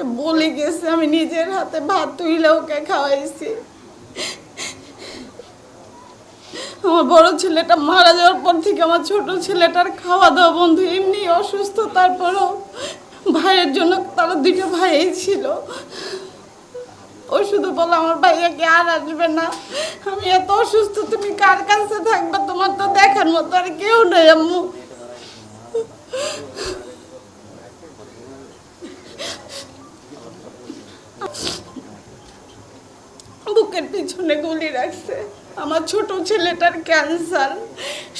আমাকে বলে গেছে, আমি নিজের হাতে ভাত তুইলে ওকে খাওয়াইছি। আমার বড় ছেলেটা মারা যাওয়ার পর থেকে আমার ছোট ছেলেটার খাওয়া দাওয়া বন্ধু, এমনি অসুস্থ, তারপরও ভাইয়ের জন্য তারা দুটো ভাইই ছিল। ও শুধু বলো, আমার ভাইয়া ভাইয়াকে আর আসবে না? আমি এত অসুস্থ, তুমি কার কাছে থাকবে? তোমার তো দেখার মতো আর কেউ নেই আম্মু। বুকের পিছনে গুলি রাখছে। আমার ছোট ছেলেটার ক্যান্সার।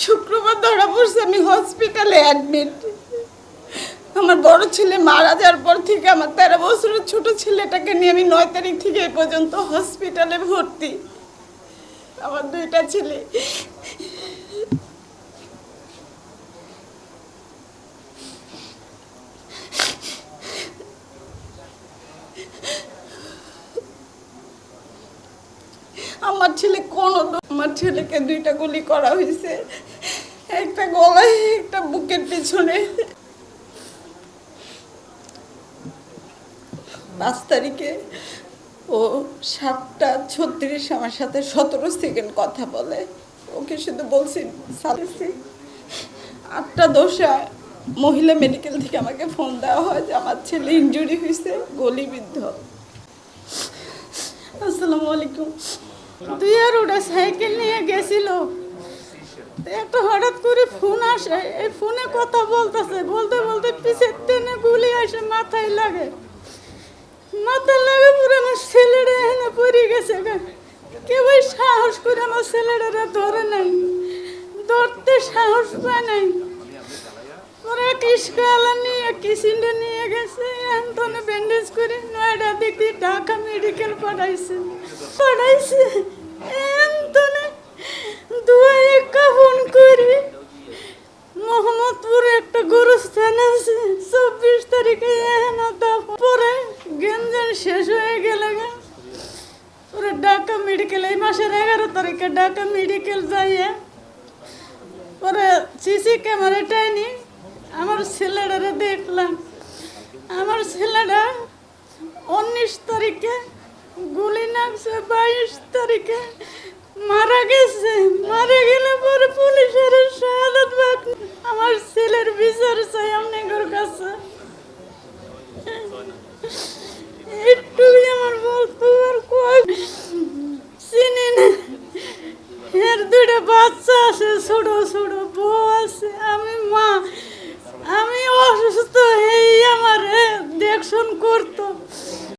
শুক্রবার ধরা পড়ছে, আমি হসপিটালে অ্যাডমিট আমার বড় ছেলে মারা যাওয়ার পর থেকে আমার তেরো বছরের ছোট ছেলেটাকে নিয়ে আমি নয় তারিখ থেকে এ পর্যন্ত হসপিটালে ভর্তি। আমার দুইটা ছেলে আমার ছেলে কোন আমার ছেলেকে দুইটা গুলি করা হয়েছে। একটা গলায়, একটা বুকের পিছনে। পাঁচ তারিখে ও সাতটা ছত্রিশ আমার সাথে সতেরো সেকেন্ড কথা বলে। ওকে শুধু বলছি আটটা দশা মহিলা মেডিকেল থেকে আমাকে ফোন দেওয়া হয় যে আমার ছেলে ইনজুরি হয়েছে, গলিবিদ্ধ। আসসালামু আলাইকুম। আর ওটা সাইকেল নিয়ে গেছিল। একটা হঠাৎ করে ফোন আসে, এই ফোনে কথা বলতেছে, বলতে বলতে পিছের টেনে গুলি আসে, মাথায় লাগে। মাথায় লাগে পুরো আমার ছেলেটা এখানে পড়ে গেছে গা। কেউ ওই সাহস করে আমার ছেলেটা ধরে নাই ধরতে সাহস পায় নাই। পরে কিসকালা নিয়ে কিসিন্ডে নিয়ে গেছে এন্তনে ব্যান্ডেজ করে নয়ডা দেখি ঢাকা মেডিকেল পাঠাইছে। পাঠাইছে। এন্তনে দুয়াই একটা ফোন করি। মোহাম্মদপুরে একটা গরুস্থান আছে, চব্বিশ তারিখে এখানে দাফন। পরে গেঞ্জান শেষ হয়ে গেলে পরে ঢাকা মেডিকেল, এই মাসের এগারো তারিখে ঢাকা মেডিকেল যাইয়ে পরে সিসি ক্যামেরাটাই নি আমার ছেলেটারে দেখলাম। আমার ছেলেটা উনিশ তারিখে গুলি গেছে, বাইশ তারিখে মারা গেছে। মারা গেলে পরে পুলিশের শাহাদাত বাগ আমার ছেলের বিচার চাই আপনার কাছে। একটু আমার বলতে কয় চিনি না। এর দুইটা বাচ্চা আছে, ছোট ছোট বউ আছে, আমি মা।